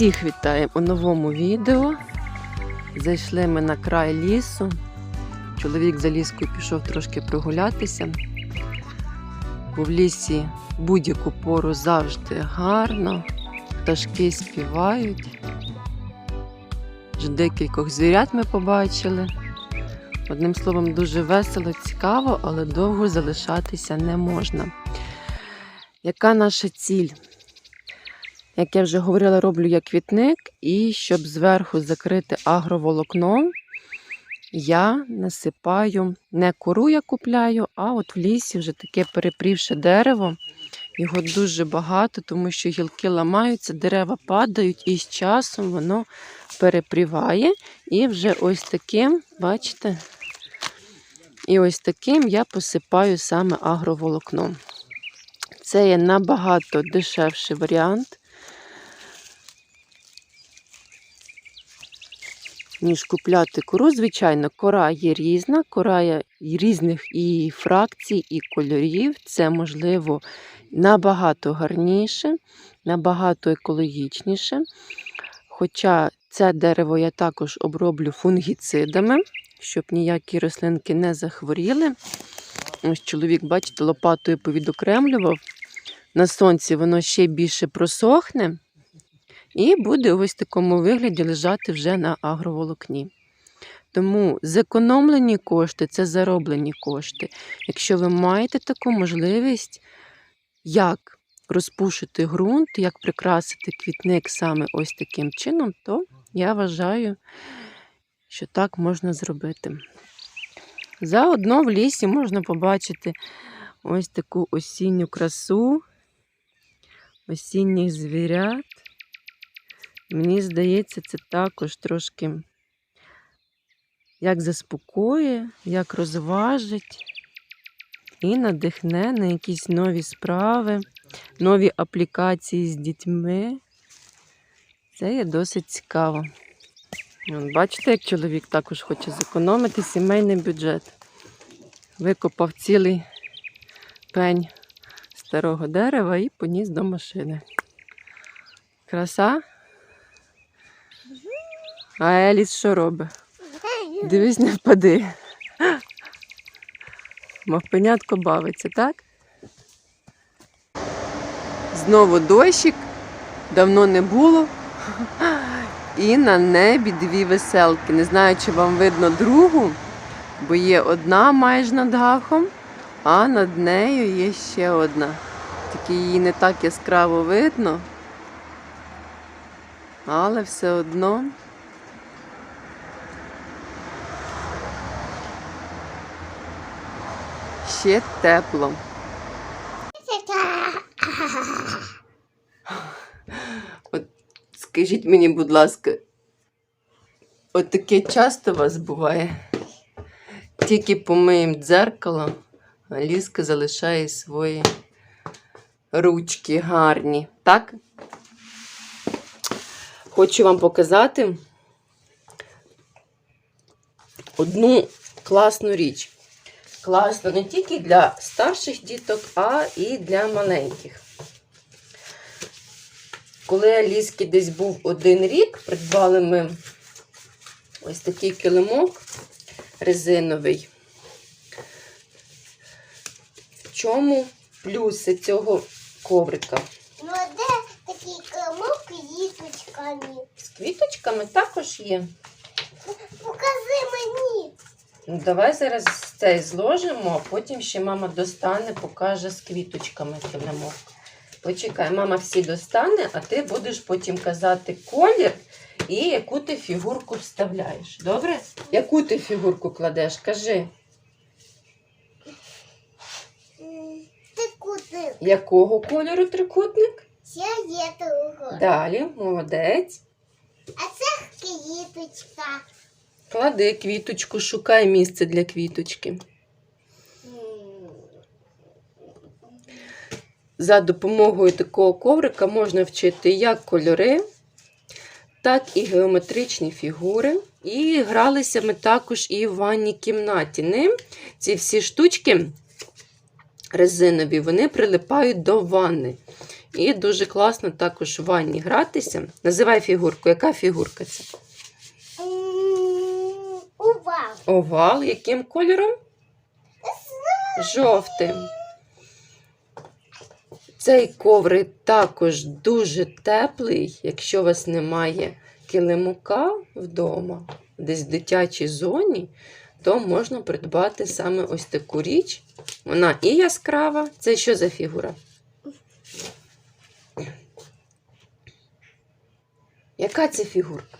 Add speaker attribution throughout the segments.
Speaker 1: Всіх вітаємо у новому відео. Зайшли ми на край лісу. Чоловік за ліскою пішов трошки прогулятися. Бо в лісі будь-яку пору завжди гарно, пташки співають. Декількох звірят ми побачили. Одним словом, дуже весело, цікаво, але довго залишатися не можна. Яка наша ціль? Як я вже говорила, роблю я квітник, і щоб зверху закрити агроволокном, я насипаю не кору я купляю, а от в лісі вже таке перепрівше дерево. Його дуже багато, тому що гілки ламаються, дерева падають, і з часом воно перепріває. І вже ось таким, бачите, і ось таким я посипаю саме агроволокном. Це є набагато дешевший варіант. Ніж купляти кору. Звичайно, кора є різна, кора є різних і фракцій, і кольорів. Це можливо набагато гарніше, набагато екологічніше. Хоча це дерево я також оброблю фунгіцидами, щоб ніякі рослинки не захворіли. Ось чоловік, бачите, лопатою повідокремлював. На сонці воно ще більше просохне. І буде ось такому вигляді лежати вже на агроволокні. Тому зекономлені кошти це зароблені кошти. Якщо ви маєте таку можливість, як розпушити ґрунт, як прикрасити квітник саме ось таким чином, то я вважаю, що так можна зробити. Заодно в лісі можна побачити ось таку осінню красу, осінніх звірят. Мені здається, це також трошки як заспокоює, як розважить і надихне на якісь нові справи, нові аплікації з дітьми. Це є досить цікаво. Бачите, як чоловік також хоче зекономити сімейний бюджет. Викопав цілий пень старого дерева і поніс до машини. Краса? А Еліс що робить? Дивись, не впади. Мавпенятко бавиться, так? Знову дощик, давно не було. І на небі дві веселки. Не знаю, чи вам видно другу, бо є одна майже над дахом, а над нею є ще одна. Тільки її не так яскраво видно. Але все одно ще тепло. От скажіть мені, будь ласка, от таке часто у вас буває? Тільки помиємо дзеркало, а Ліска залишає свої ручки гарні, так? Хочу вам показати одну класну річ. Класно не тільки для старших діток, а і для маленьких. Коли Аліски десь був один рік, придбали ми ось такий килимок резиновий. В чому плюси цього коврика?
Speaker 2: Ну, а де такий килимок з квіточками?
Speaker 1: З квіточками також є.
Speaker 2: Покажи мені.
Speaker 1: Ну, давай зараз цей зложимо, а потім ще мама достане, покаже з квіточками килимок. Почекай, мама всі достане, а ти будеш потім казати колір і яку ти фігурку вставляєш. Добре? Яку ти фігурку кладеш? Кажи,
Speaker 2: куди?
Speaker 1: якого кольору трикутник?
Speaker 2: Того.
Speaker 1: Далі, молодець.
Speaker 2: А це квіточка.
Speaker 1: Клади квіточку, шукай місце для квіточки. За допомогою такого коврика можна вчити як кольори, так і геометричні фігури. І гралися ми також і в ванній кімнаті. Ним ці всі штучки резинові, вони прилипають до ванни. І дуже класно також в ванні гратися. Називай фігурку. Яка фігурка це?
Speaker 2: Увага.
Speaker 1: Овал. Яким кольором? Жовтим. Цей коврик також дуже теплий, якщо у вас немає килимука вдома, десь в дитячій зоні, то можна придбати саме ось таку річ. Вона і яскрава. Це що за фігура? Яка це фігурка?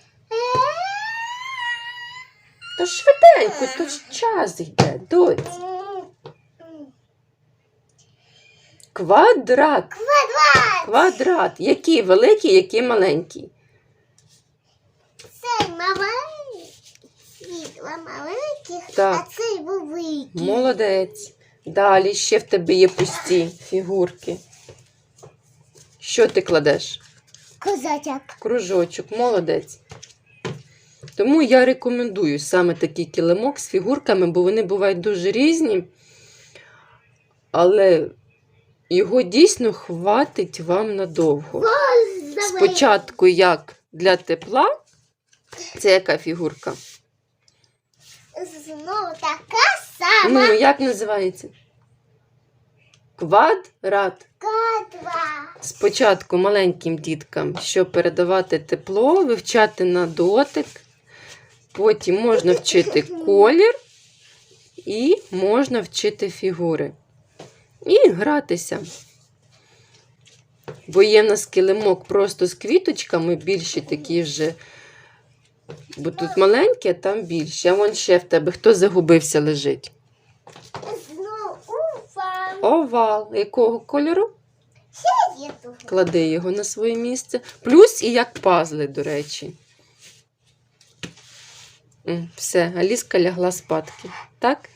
Speaker 1: То швиденько, то ж час йде,
Speaker 2: м.
Speaker 1: Квадрат.
Speaker 2: Квадрат.
Speaker 1: Квадрат. Який великий, який маленький.
Speaker 2: Цей маленький. Світла маленьких,
Speaker 1: Так.
Speaker 2: а цей великий.
Speaker 1: Молодець. Далі ще в тебе є пусті фігурки. Що ти кладеш?
Speaker 2: Козачок.
Speaker 1: Кружочок, молодець. Тому я рекомендую саме такий килимок з фігурками, бо вони бувають дуже різні. Але його дійсно хватить вам надовго. Спочатку як для тепла. Це яка фігурка?
Speaker 2: Знову така сама.
Speaker 1: Ну, як називається? Квадрат.
Speaker 2: Кадва.
Speaker 1: Спочатку маленьким діткам, щоб передавати тепло, вивчати на дотик. Потім можна вчити колір і можна вчити фігури. І гратися. Бо є в нас килимок просто з квіточками, більші такі вже. Бо тут маленькі, а там більші. А вон ще в тебе хто загубився лежить? Овал. Якого кольору? Клади його на своє місце. Плюс і як пазли, до речі. Все, Аліска лягла спадки. Так?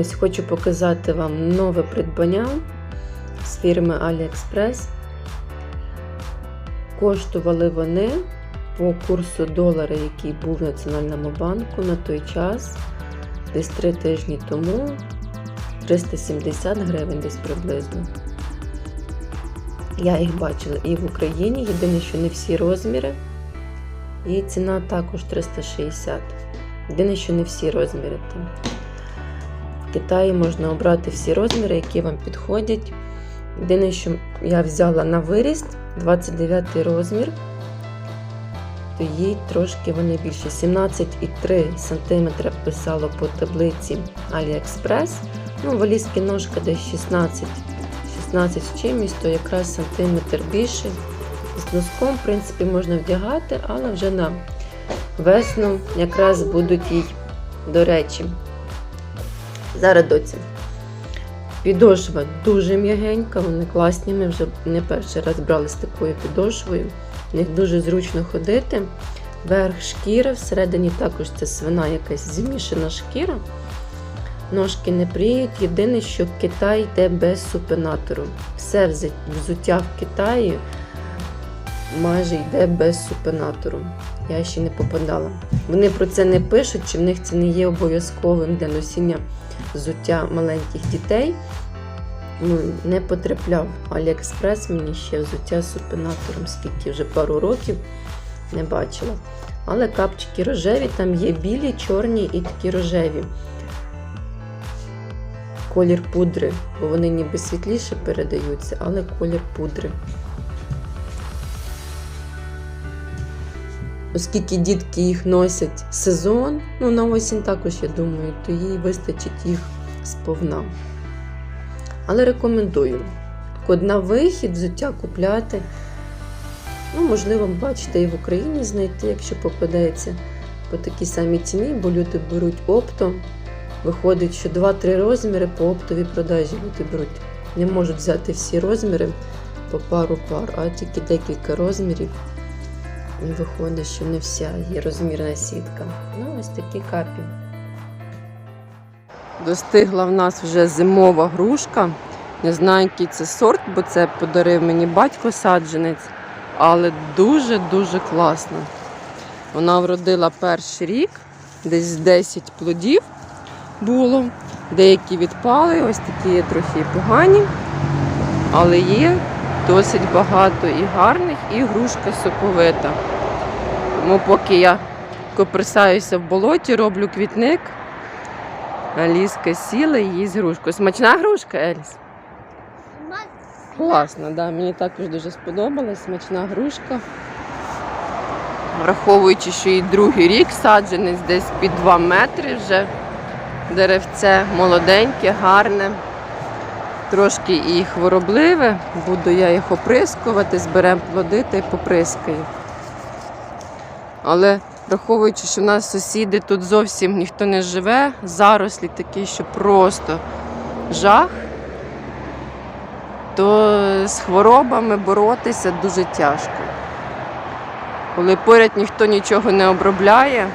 Speaker 1: Ось хочу показати вам нове придбання з фірми AliExpress. Коштували вони по курсу долара, який був в Національному банку на той час, десь 3 тижні тому, 370 гривень десь приблизно. Я їх бачила і в Україні, єдине, що не всі розміри. І ціна також 360. Єдине, що не всі розміри там. В Китаї можна обрати всі розміри, які вам підходять. Єдине, що я взяла на виріст 29 розмір, то їй трошки вони більше 17,3 см писало по таблиці AliExpress. Ну, валізки ножка десь 16 16 з чимось, то якраз сантиметр більше. З носком, в принципі, можна вдягати, але вже на весну якраз будуть їй до речі. Зараз доці. Підошва дуже м'ягенька, вони класні. Ми вже не перший раз брали з такою підошвою. В них дуже зручно ходити. Верх шкіра, всередині також це свина якась змішана шкіра. Ножки не пріють. Єдине, що Китай йде без супинатору. Все взуття в Китаї майже йде без супинатору. Я ще не попадала. Вони про це не пишуть, чи в них це не є обов'язковим для носіння взуття маленьких дітей. Ну, не потрапляв Аліекспрес мені ще взуття з супинатором, скільки вже пару років не бачила. Але капчики рожеві, там є білі, чорні і такі рожеві. Колір пудри, бо вони ніби світліше передаються, але колір пудри. Оскільки дітки їх носять сезон, ну на осінь також, я думаю, то їй вистачить їх сповна. Але рекомендую. От на вихід взуття купляти. Ну, можливо, бачите, і в Україні знайти, якщо попадеться по такій самій ціні, бо люди беруть оптом. Виходить, що 2-3 розміри по оптовій продажі люди беруть. Не можуть взяти всі розміри по пару пар, а тільки декілька розмірів. Виходить, що не вся є розмірна сітка. Ну, ось такі капі. Достигла в нас вже зимова грушка. Не знаю, який це сорт, бо це подарив мені батько саджанець, але дуже-дуже класно. Вона вродила перший рік, десь 10 плодів було. Деякі відпали, ось такі є трохи погані, але є досить багато і гарних, і грушка соковита. Тому поки я коперсаюся в болоті, роблю квітник, Аліска сіла і їсть грушку. Смачна грушка, Еліс? Класно, да. мені також дуже сподобалась. Смачна грушка. Враховуючи, що і другий рік саджанець десь під 2 метри вже. Деревце молоденьке, гарне, трошки і хворобливе. Буду я їх оприскувати, зберемо плоди та й поприскаю. Але враховуючи, що в нас сусіди тут зовсім ніхто не живе, зарослі такі, що просто жах, то з хворобами боротися дуже тяжко. Коли поряд ніхто нічого не обробляє,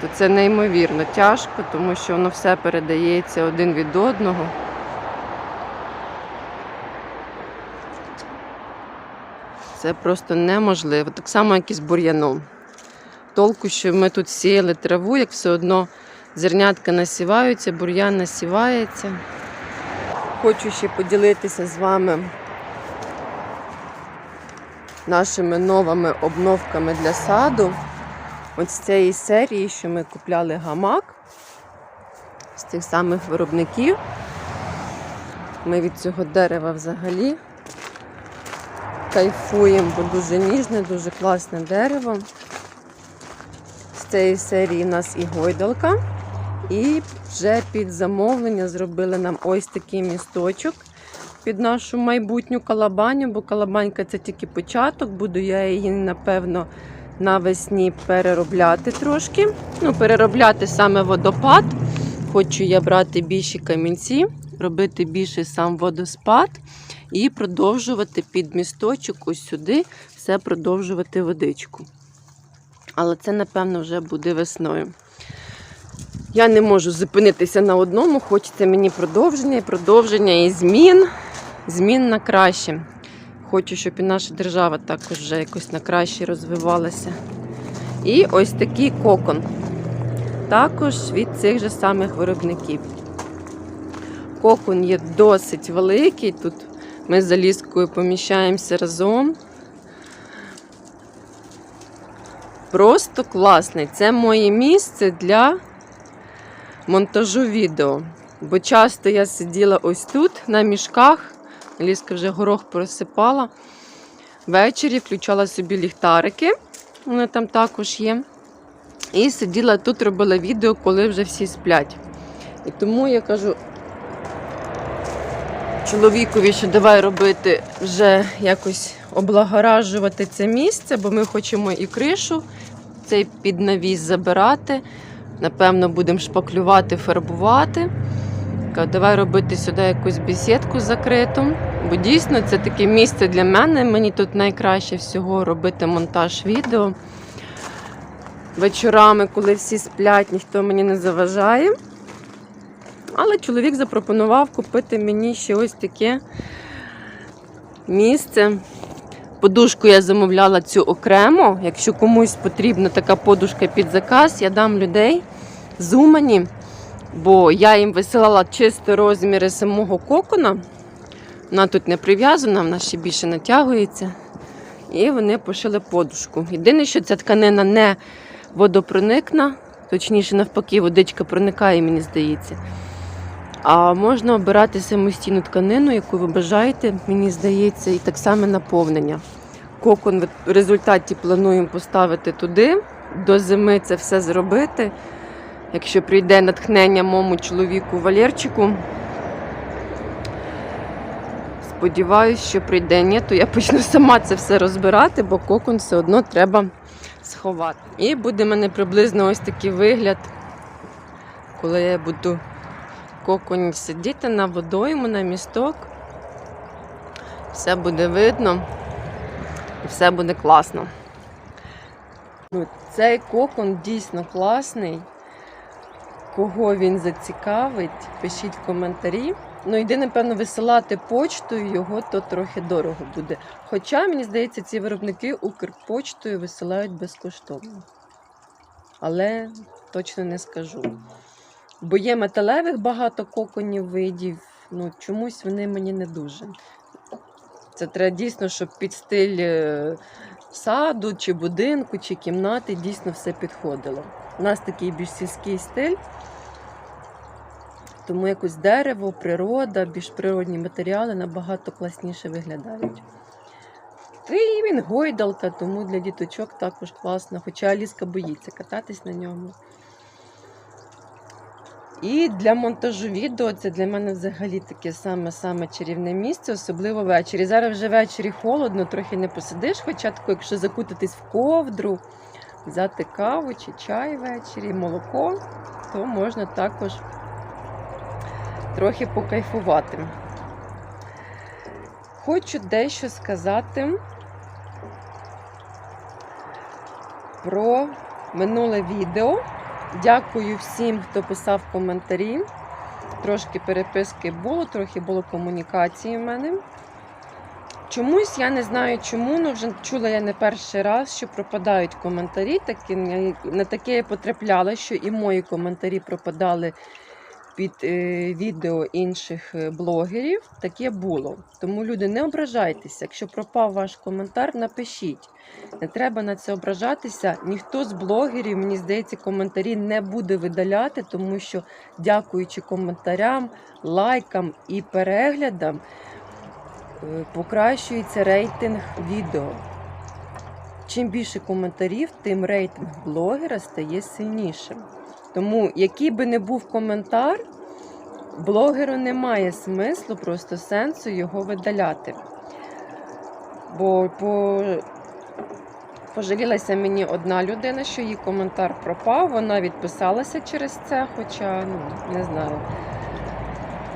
Speaker 1: то це неймовірно тяжко, тому що воно все передається один від одного. Це просто неможливо. Так само, як і з бур'яном. Толку, що ми тут сіяли траву, як все одно зернятка насіваються, бур'ян насівається. Хочу ще поділитися з вами нашими новими обновками для саду. От з цієї серії, що ми купляли гамак з тих самих виробників. Ми від цього дерева взагалі кайфуємо, бо дуже ніжне, дуже класне дерево. З цієї серії у нас і гойдалка. І вже під замовлення зробили нам ось такий місточок під нашу майбутню калабаню, бо калабанька це тільки початок, буду я її, напевно, навесні переробляти трошки. Ну, переробляти саме водопад. Хочу я брати більші камінці, робити більший сам водоспад і продовжувати під місточок ось сюди все продовжувати водичку. Але це, напевно, вже буде весною. Я не можу зупинитися на одному, хочеться мені продовження, і продовження і змін, змін на краще. Хочу, щоб і наша держава також вже якось на краще розвивалася. І ось такий кокон. Також від цих же самих виробників. Кокон є досить великий. Тут ми з Аліскою поміщаємося разом. Просто класний. Це моє місце для монтажу відео. Бо часто я сиділа ось тут на мішках. Ліска вже горох просипала. Ввечері включала собі ліхтарики, вони там також є. І сиділа тут, робила відео, коли вже всі сплять. І тому я кажу чоловікові, що давай робити вже якось облагоражувати це місце, бо ми хочемо і кришу цей піднавіс забирати. Напевно, будемо шпаклювати, фарбувати. Давай робити сюди якусь бесідку закриту. Бо дійсно це таке місце для мене. Мені тут найкраще всього робити монтаж відео. Вечорами, коли всі сплять, ніхто мені не заважає. Але чоловік запропонував купити мені ще ось таке місце. Подушку я замовляла цю окремо. Якщо комусь потрібна така подушка під заказ, я дам людей з Умані, бо я їм висилала чисто розміри самого кокона. Вона тут не прив'язана, вона ще більше натягується. І вони пошили подушку. Єдине, що ця тканина не водопроникна, точніше, навпаки, водичка проникає, мені здається. А можна обирати самостійну тканину, яку ви бажаєте, мені здається, і так само наповнення. Кокон в результаті плануємо поставити туди. До зими це все зробити. Якщо прийде натхнення моєму чоловіку Валерчику. Сподіваюсь, що прийде ні, то я почну сама це все розбирати, бо кокон все одно треба сховати. І буде в мене приблизно ось такий вигляд, коли я буду коконі сидіти на водойму, на місток. Все буде видно і все буде класно. Ну, цей кокон дійсно класний. Кого він зацікавить, пишіть в коментарі. Ну, йди, напевно, висилати почтою його, то трохи дорого буде. Хоча, мені здається, ці виробники Укрпочтою висилають безкоштовно. Але точно не скажу. Бо є металевих багато коконів видів, ну чомусь вони мені не дуже. Це треба дійсно, щоб під стиль е, саду, чи будинку, чи кімнати дійсно все підходило. У нас такий більш сільський стиль. Тому якось дерево, природа, більш природні матеріали набагато класніше виглядають. І він гойдалка, тому для діточок також класно. Хоча Аліска боїться кататись на ньому. І для монтажу відео це для мене взагалі таке саме-саме чарівне місце, особливо ввечері. Зараз вже ввечері холодно, трохи не посидиш, хоча тако, якщо закутатись в ковдру, взяти каву чи чай ввечері, молоко, то можна також трохи покайфувати. Хочу дещо сказати про минуле відео. Дякую всім, хто писав коментарі. Трошки переписки було, трохи було комунікації в мене. Чомусь я не знаю чому, але вже чула я не перший раз, що пропадають коментарі. Такі, на таке я потрапляла, що і мої коментарі пропадали під е, відео інших е, блогерів. Таке було. Тому люди, не ображайтеся. Якщо пропав ваш коментар, напишіть. Не треба на це ображатися. Ніхто з блогерів, мені здається, коментарі не буде видаляти, тому що, дякуючи коментарям, лайкам і переглядам, е, покращується рейтинг відео. Чим більше коментарів, тим рейтинг блогера стає сильнішим. Тому, який би не був коментар, блогеру немає смислу, просто сенсу його видаляти. Бо по... пожалілася мені одна людина, що її коментар пропав, вона відписалася через це, хоча ну, не знаю.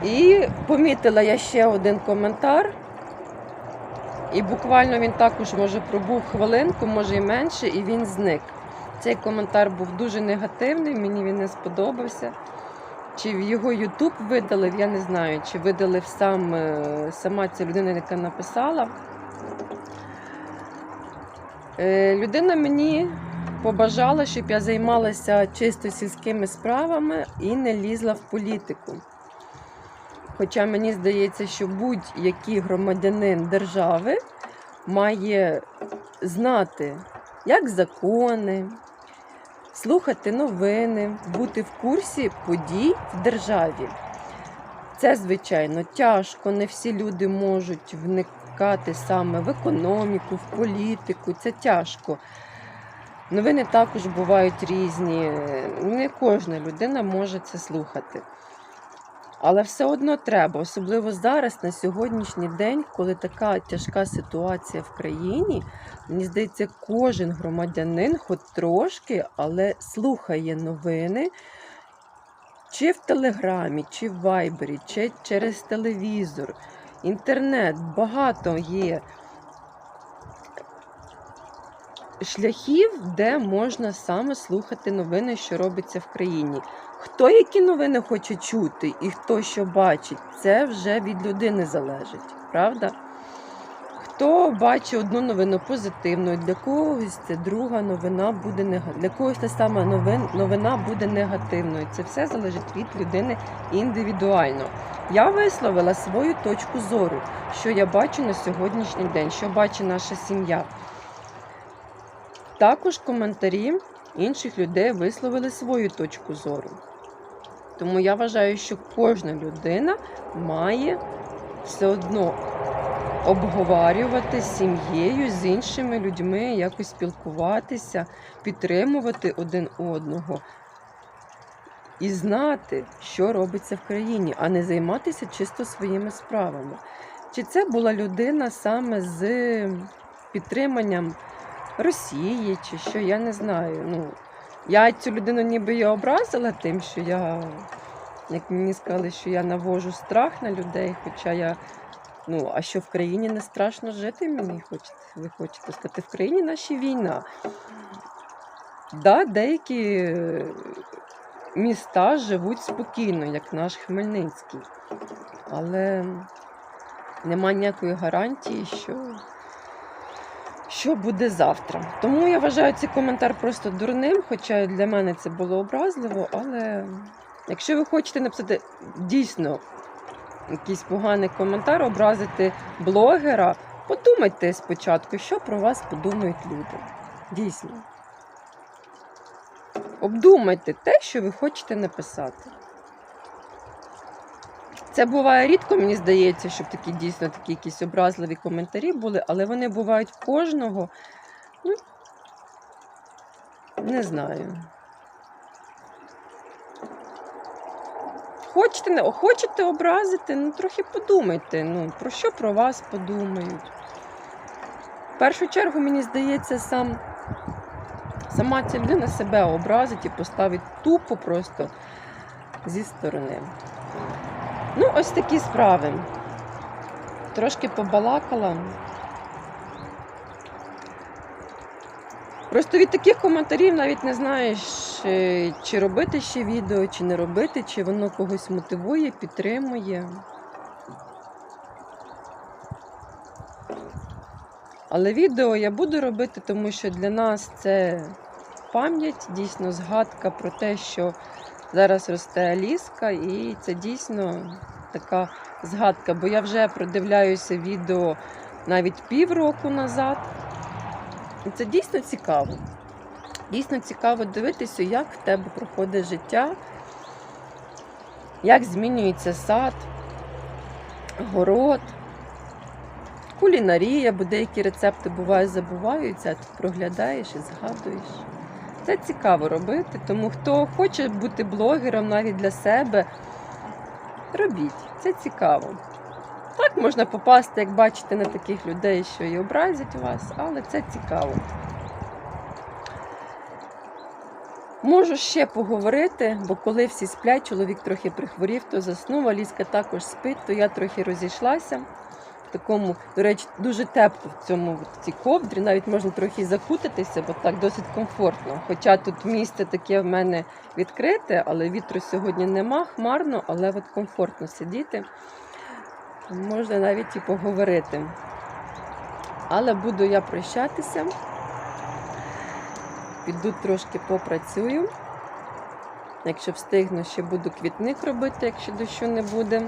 Speaker 1: І помітила я ще один коментар. І буквально він також може пробув хвилинку, може і менше, і він зник. Цей коментар був дуже негативний, мені він не сподобався. Чи в його Ютуб видалив, я не знаю, чи видалив сам, е, сама ця людина, яка написала. Е, Людина мені побажала, щоб я займалася чисто сільськими справами і не лізла в політику. Хоча мені здається, що будь-який громадянин держави має знати, як закони, слухати новини, бути в курсі подій в державі. Це, звичайно, тяжко. Не всі люди можуть вникати саме в економіку, в політику. Це тяжко. Новини також бувають різні. Не кожна людина може це слухати. Але все одно треба, особливо зараз, на сьогоднішній день, коли така тяжка ситуація в країні, мені здається, кожен громадянин, хоч трошки, але слухає новини чи в Телеграмі, чи в Вайбері, чи через телевізор, інтернет. Багато є шляхів, де можна саме слухати новини, що робиться в країні. Хто які новини хоче чути і хто що бачить, це вже від людини залежить, правда? Хто бачить одну новину позитивною, для когось це друга новина буде негативною, для когось та сама новин, новина буде негативною. Це все залежить від людини індивідуально. Я висловила свою точку зору, що я бачу на сьогоднішній день, що бачить наша сім'я. Також коментарі інших людей висловили свою точку зору. Тому я вважаю, що кожна людина має все одно обговорювати з сім'єю, з іншими людьми, якось спілкуватися, підтримувати один одного і знати, що робиться в країні, а не займатися чисто своїми справами. Чи це була людина саме з підтриманням Росії, чи що, я не знаю. Ну, я цю людину ніби і образила тим, що я, як мені сказали, що я навожу страх на людей, хоча я. Ну, а що в країні не страшно жити, мені хочете, ви хочете сказати, в країні наші війна. Да, деякі міста живуть спокійно, як наш Хмельницький. Але нема ніякої гарантії, що, що буде завтра. Тому я вважаю цей коментар просто дурним, хоча для мене це було образливо. Але якщо ви хочете написати дійсно якийсь поганий коментар, образити блогера, подумайте спочатку, що про вас подумають люди. Дійсно. Обдумайте те, що ви хочете написати. Це буває рідко, мені здається, щоб такі дійсно такі якісь образливі коментарі були, але вони бувають кожного. Ну, не знаю. Хочете, не хочете образити, ну трохи подумайте, ну, про що про вас подумають. В першу чергу, мені здається, сам, сама ця людина себе образить і поставить тупо просто зі сторони. Ну, ось такі справи. Трошки побалакала. Просто від таких коментарів навіть не знаєш, е, чи робити ще відео, чи не робити, чи воно когось мотивує, підтримує. Але відео я буду робити, тому що для нас це пам'ять, дійсно згадка про те, що зараз росте Аліска, і це дійсно така згадка, бо я вже продивляюся відео навіть півроку назад. І це дійсно цікаво. Дійсно цікаво дивитися, як в тебе проходить життя, як змінюється сад, город, кулінарія, бо деякі рецепти бувають забуваються, а ти проглядаєш і згадуєш. Це цікаво робити, тому хто хоче бути блогером навіть для себе, робіть. Це цікаво. Так можна попасти, як бачите, на таких людей, що і образять вас, але це цікаво. Можу ще поговорити, бо коли всі сплять, чоловік трохи прихворів, то заснув, Аліска також спить, то я трохи розійшлася. Такому, до речі, дуже тепло в цьому в цій ковдрі, навіть можна трохи закутатися, бо так досить комфортно. Хоча тут місце таке в мене відкрите, але вітру сьогодні нема, хмарно, але от комфортно сидіти. Можна навіть і поговорити. Але буду я прощатися. Піду трошки попрацюю. Якщо встигну, ще буду квітник робити, якщо дощу не буде.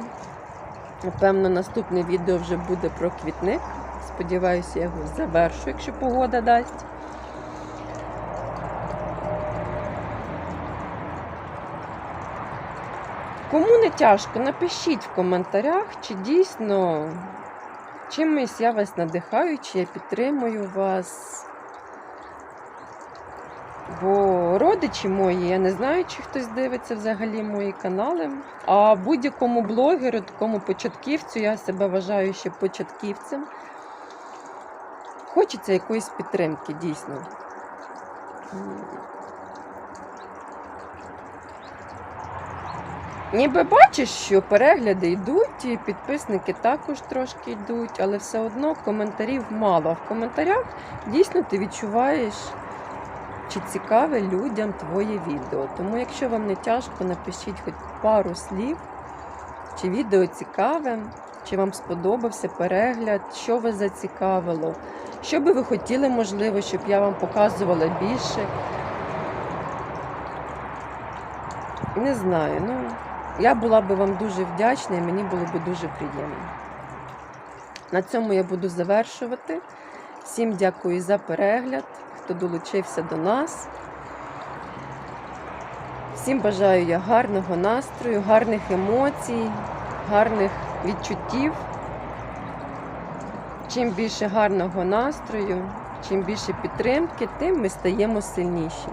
Speaker 1: Напевно, наступне відео вже буде про квітник. Сподіваюся, я його завершу, якщо погода дасть. Кому не тяжко, напишіть в коментарях, чи дійсно чимось я вас надихаю, чи я підтримую вас. Бо родичі мої, я не знаю, чи хтось дивиться взагалі мої канали. А будь-якому блогеру, такому початківцю, я себе вважаю ще початківцем. Хочеться якоїсь підтримки, дійсно. Ніби бачиш, що перегляди йдуть, і підписники також трошки йдуть, але все одно коментарів мало. В коментарях дійсно ти відчуваєш, чи цікаве людям твоє відео. Тому, якщо вам не тяжко, напишіть хоч пару слів, чи відео цікаве, чи вам сподобався перегляд, що вас зацікавило, що би ви хотіли, можливо, щоб я вам показувала більше. Не знаю, ну. Я була би вам дуже вдячна і мені було б дуже приємно. На цьому я буду завершувати. Всім дякую за перегляд, хто долучився до нас. Всім бажаю я гарного настрою, гарних емоцій, гарних відчуттів. чим більше гарного настрою, чим більше підтримки, тим ми стаємо сильніші.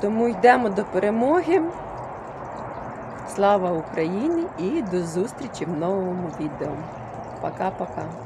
Speaker 1: Тому йдемо до перемоги. Слава Україні і до зустрічі в новому відео. Пока-пока.